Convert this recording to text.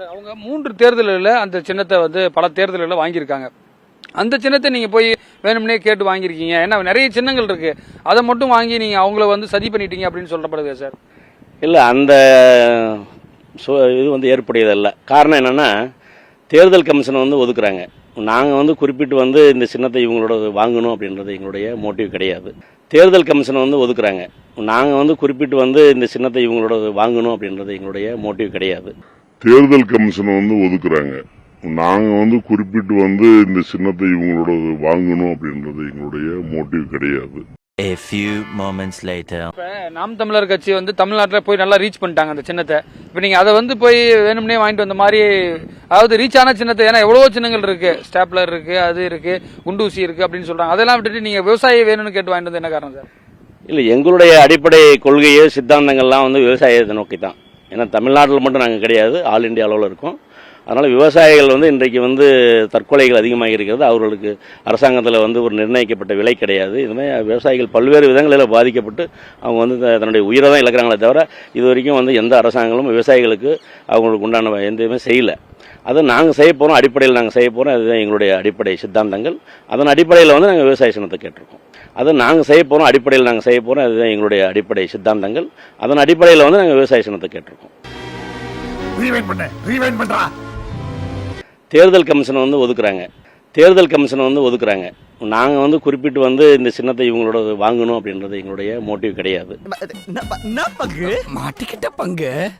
Sir அவங்க மூன்று தேர்தலில் அந்த சின்னத்தை வந்து பல தேர்தல்களில் வாங்கியிருக்காங்க. அந்த சின்னத்தை நீங்கள் போய் வேணும்னே கேட்டு வாங்கியிருக்கீங்க. ஏன்னா நிறைய சின்னங்கள் இருக்குது அதை மட்டும் வாங்கி நீங்கள் அவங்கள வந்து சதி பண்ணிட்டீங்க அப்படின்னு சொல்லப்படுது சார். இல்லை அந்த இது வந்து ஏற்புடையதல்ல. காரணம் என்னென்னா தேர்தல் கமிஷனை வந்து ஒதுக்குறாங்க. நாங்கள் வந்து குறிப்பிட்டு வந்து இந்த சின்னத்தை இவங்களோட வாங்கணும் அப்படின்றது எங்களுடைய மோட்டிவ் கிடையாது. தேர்தல் கமிஷனை வந்து ஒதுக்குறாங்க. நாங்கள் வந்து குறிப்பிட்டு வந்து இந்த சின்னத்தை இவங்களோட வாங்கணும் அப்படின்றது எங்களுடைய மோட்டிவ் கிடையாது. தேர்தல் கமிஷனை வந்து ஒதுக்குறாங்க. நாங்க வந்து குறிப்பிட்டு வந்து இந்த சின்னத்தை இவங்களோட வாங்கணும் அப்படின்றது எங்களுடைய மோட்டிவ் கிடையாது. A few moments later. நாம் தமிழர் கட்சி வந்து தமிழ்நாட்டில் போய் நல்லா ரீச் பண்ணிட்டாங்க அந்த சின்னத்தை. இப்போ நீங்கள் அதை வந்து போய் வேணும்னே வாங்கிட்டு வந்த மாதிரி அதாவது ரீச் ஆன சின்னத்தை ஏன்னா எவ்வளவோ சின்னங்கள் இருக்கு. ஸ்டாப்லர் இருக்கு அது இருக்கு குண்டூசி இருக்கு அப்படின்னு சொல்றாங்க. அதெல்லாம் விட்டுட்டு நீங்கள் விவசாயி வேணும்னு கேட்டு வாங்கிட்டு வந்து என்ன காரணம் சார்? இல்லை எங்களுடைய அடிப்படை கொள்கையோ சித்தாந்தங்கள்லாம் வந்து விவசாயத்தை நோக்கி தான் ஏன்னா தமிழ்நாட்டில் மட்டும் நாங்கள் கிடையாது ஆல் இந்தியா அளவில் இருக்கோம். அதனால் விவசாயிகள் வந்து இன்றைக்கு வந்து தற்கொலைகள் அதிகமாக இருக்கிறது. அவர்களுக்கு அரசாங்கத்தில் வந்து ஒரு நிர்ணயிக்கப்பட்ட விலை கிடையாது. இதுமாதிரி விவசாயிகள் பல்வேறு விதங்களில் பாதிக்கப்பட்டு அவங்க வந்து தன்னுடைய உயிரை தான் இழக்கிறாங்களே தவிர இது வரைக்கும் வந்து எந்த அரசாங்கங்களும் விவசாயிகளுக்கு அவங்களுக்கு உண்டான எதுவுமே செய்யலை. அதை நாங்கள் செய்ய போகிறோம் அடிப்படையில் நாங்கள் செய்ய போகிறோம் அதுதான் எங்களுடைய அடிப்படை சித்தாந்தங்கள். அதன் அடிப்படையில் வந்து நாங்கள் விவசாய சின்னத்தை கேட்டிருக்கோம். அதை நாங்கள் செய்ய போகிறோம் அடிப்படையில் நாங்கள் செய்ய போகிறோம் அதுதான் எங்களுடைய அடிப்படை சித்தாந்தங்கள். அதன் அடிப்படையில் வந்து நாங்கள் விவசாய சின்னத்தை கேட்டிருக்கோம். தேர்தல் கமிஷனை வந்து ஒதுக்குறாங்க. தேர்தல் கமிஷனை வந்து ஒதுக்குறாங்க. நாங்கள் வந்து குறிப்பிட்டு வந்து இந்த சின்னத்தை இவங்களோட வாங்கணும் அப்படின்றது எங்களுடைய மோட்டிவ் கிடையாது. மாட்டிக்கிட்ட பங்கு?